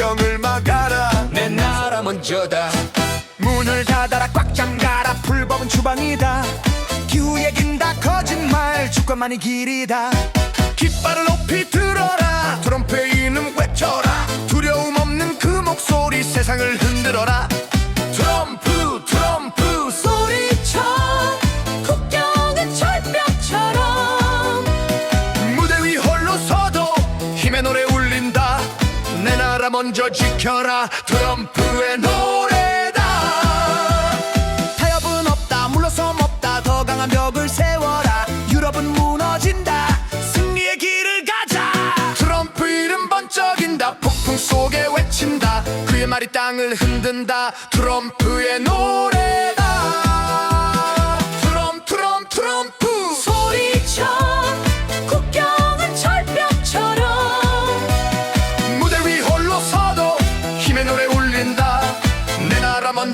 국경을 막아라. 내 나라 먼저다. 문을 닫아라. 꽉 잠가라. 불법은 주방이다. 기후에 긴다. 거짓말. 주권만이 길이다. 깃발을 높이 들어라. 트럼프의 이름 외쳐라. 두려움 없는 그 목소리 세상을 흔들어라 먼저 지켜라 트럼프의 노래다. 타협은 없다 물러섬 없다 더 강한 벽을 세워라. 유럽은 무너진다 승리의 길을 가자. 트럼프 이름 번쩍인다 폭풍 속에 외친다. 그의 말이 땅을 흔든다 트럼프의 노래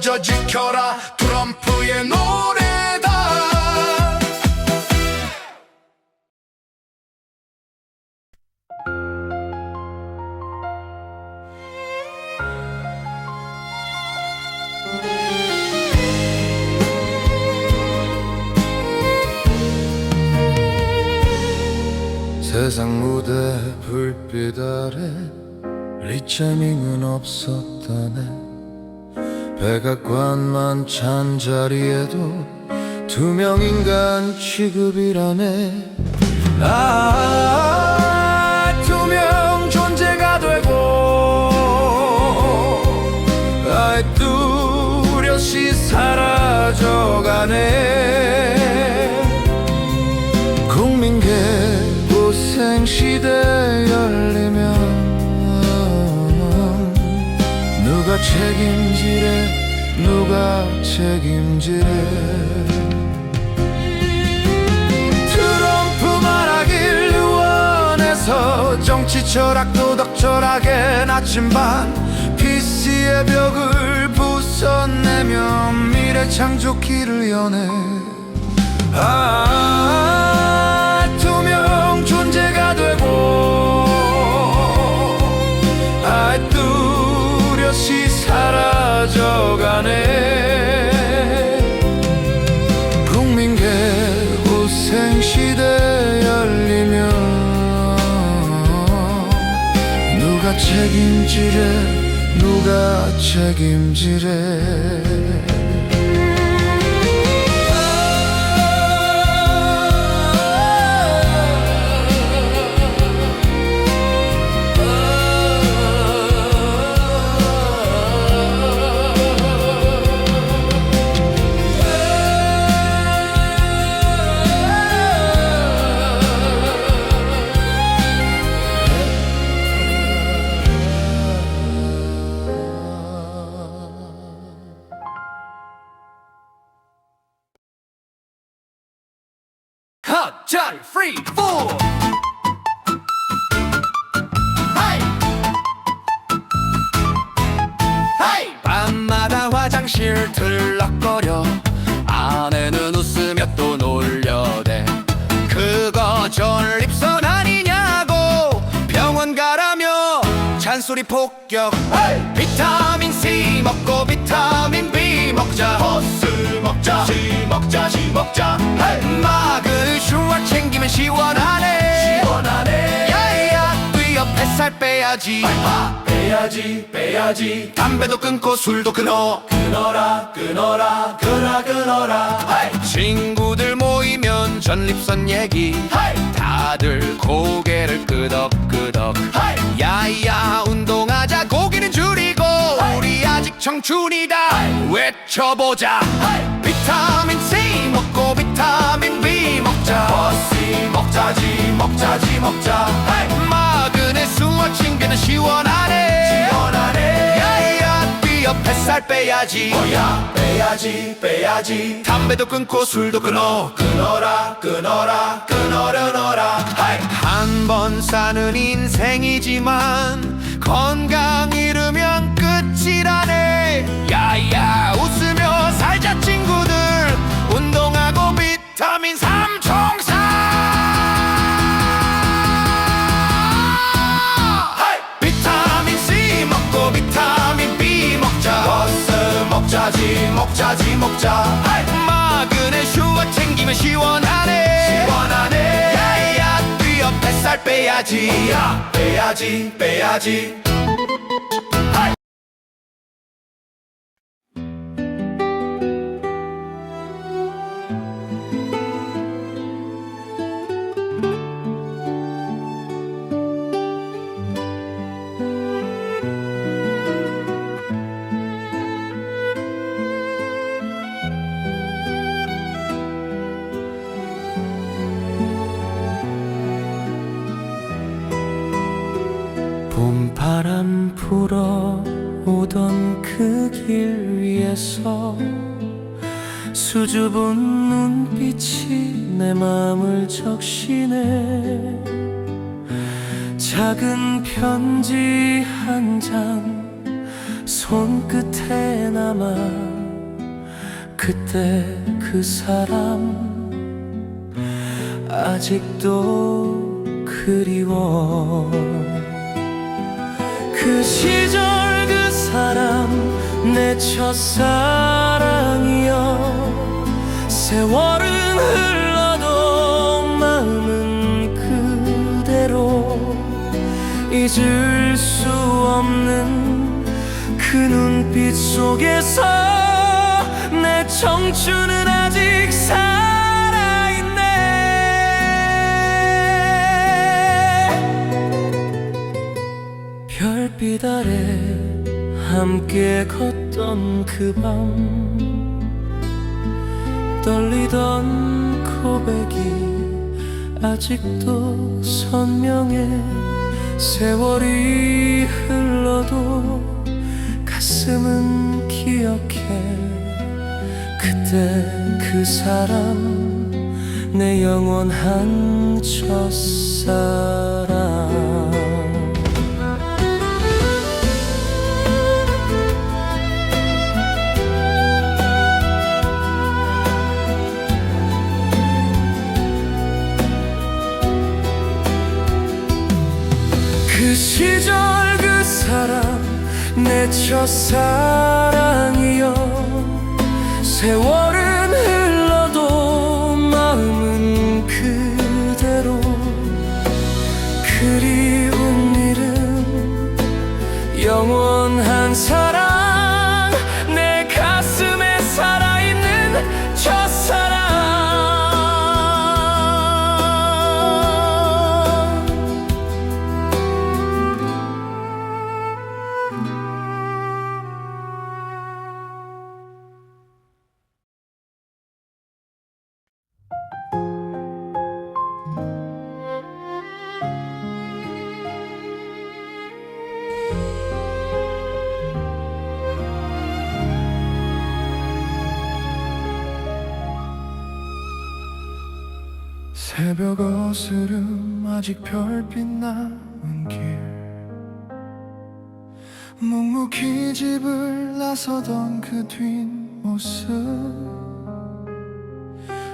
먼저 지켜라. 트럼프의 노래다. 세상 무대 불빛 아래 리체밍은 없었다네 백악관만 찬 자리에도 투명 인간 취급이라네. 아 투명 존재가 되고 아이 뚜렷이 사라져가네 책임지래? 누가 책임지래? 트럼프 말하길 유언해서 정치 철학 도덕 철학에 나침반 PC의 벽을 부숴내며 미래 창조기를 여네 아 사라져가네 국민계 고생 시대 열리면 누가 책임지래? 누가 책임지래 프리 푸 하이 하이 밤마다 화장실 들락거려. 아내는 웃으며 또 놀려대. 그거 전립선 아니냐고. 병원 가라며 잔소리 폭격. 비타민 C 먹고 비타민 B 먹자 빼야지. 빼야지 빼야지. 담배도 끊고 술도 끊어. 끊어라 끊어라 끊어 끊어라. 친구들 모이면 전립선 얘기. 다들 고개를 끄덕끄덕. 야야 운동하자. 고기는 줄이고. 우리 아직 청춘이다. 외쳐보자. 비타민 C 먹고 비타민 B 먹자. C 먹자지 먹자지 먹자 살 빼야지. 뭐야 빼야지 빼야지. 담배도 끊고 술도 끊어. 끊어라 끊어라 끊어라 끊어라. 한번 사는 인생이지만 건강 잃으면 끝이라네. 야야 웃 먹자지 먹자. 마그네슘과 챙기면 시원하네. 시원하네. 야야 뛰어 뱃살 빼야지. 야 빼야지 빼야지 수줍은 눈빛이 내 마음을 적시네. 작은 편지 한 장 손끝에 남아 그때 그 사람 아직도 그리워. 그 시절 그 사람 내 첫사랑이여 세월은 흘러도 마음은 그대로 잊을 수 없는 그 눈빛 속에서 내 청춘은 아직 살아있네. 별빛 아래 함께 걷던 그밤 떨리던 고백이 아직도 선명해. 세월이 흘러도 가슴은 기억해. 그때 그 사람 내 영원한 첫사랑 내 첫사랑이여 세월 스름 아직 별빛 남은 길. 묵묵히 집을 나서던 그 뒷모습.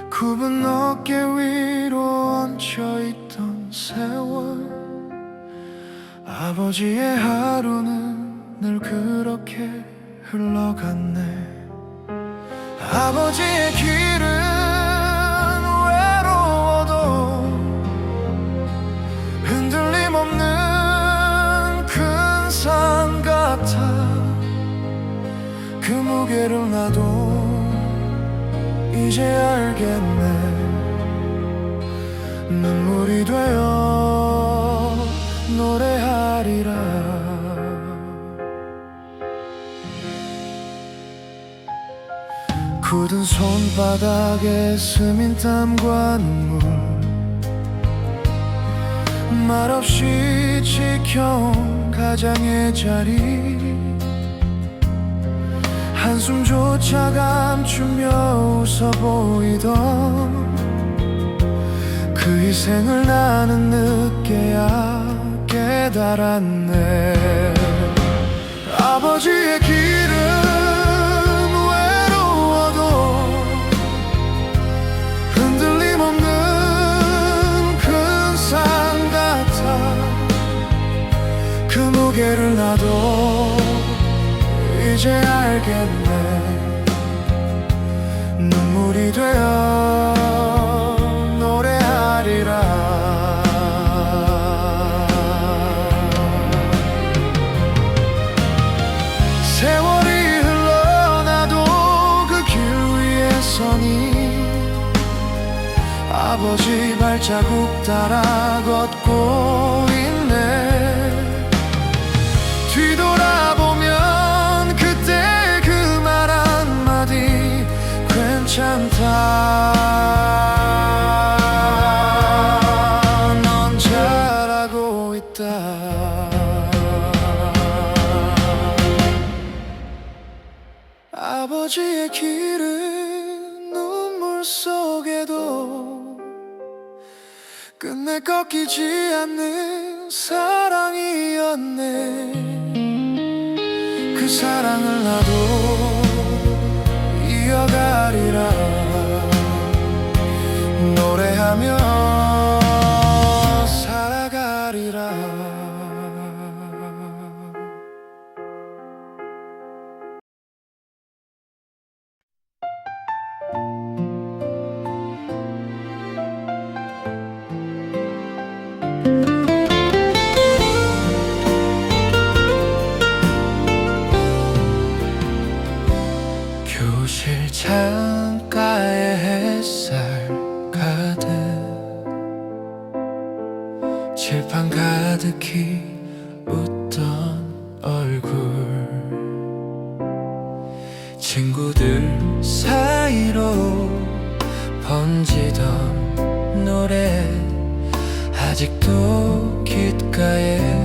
굽은 어깨 위로 얹혀있던 세월. 아버지의 하루는 늘 그렇게 흘러갔네. 아버지의 길 그 무게를 나도 이제 알겠네. 눈물이 되어 노래하리라. 굳은 손바닥에 스민 땀과 눈물 말없이 지켜온 가장의 자리 한숨조차 감추며 웃어 보이던 그 희생을 나는 늦게야 깨달았네. 아버지의 길은 외로워도 흔들림 없는 큰 산 같아 그 무게를 나도 이제 알겠네 눈물이 되어 노래하리라. 세월이 흘러나도 그 길 위에 서니 아버지 발자국 따라 걷고 아버지의 길은 눈물 속에도 끝내 꺾이지 않는 사랑이었네. 그 사랑을 나도 이어가리라. 노래하며 노래. 아직도 귓가에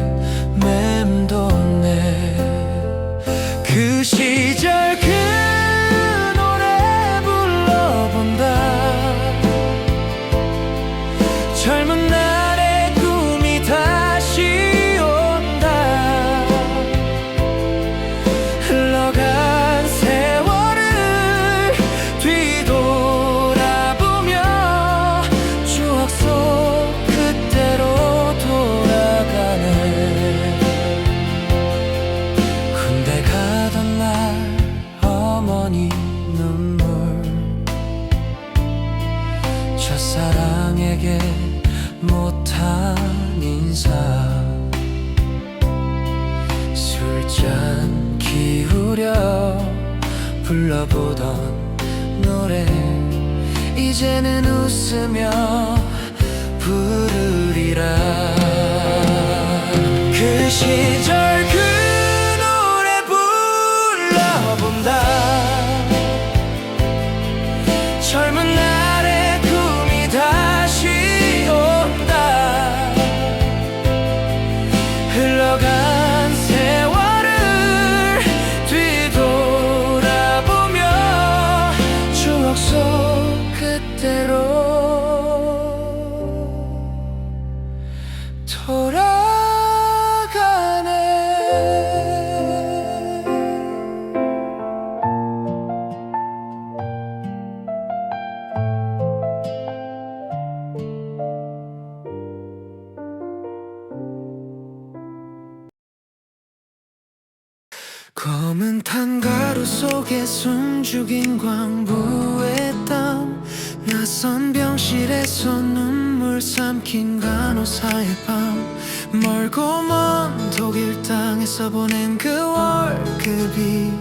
검은 탄가루 속에 숨죽인 광부의 땀 낯선 병실에서 눈물 삼킨 간호사의 밤. 멀고 먼 독일 땅에서 보낸 그 월급이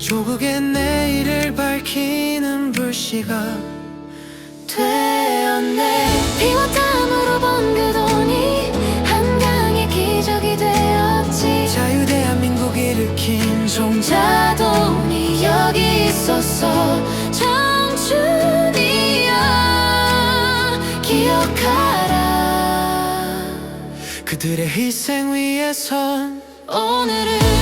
조국의 내일을 밝히는 불씨가 되었네. 피와 땀으로 번그 그들의 희생 위에선 오늘은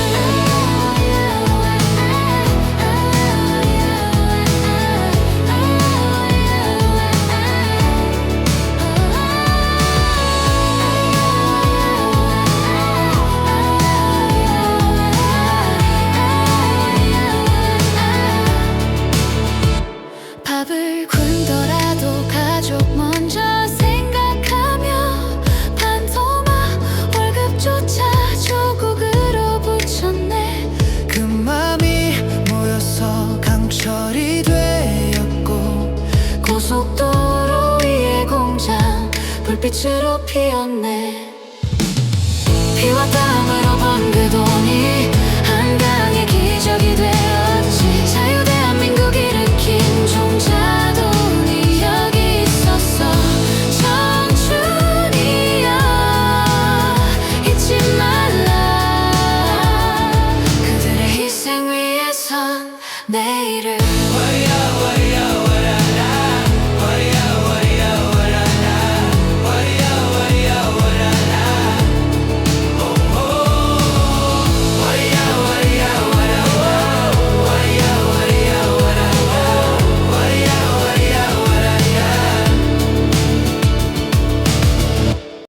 불빛으로 피었네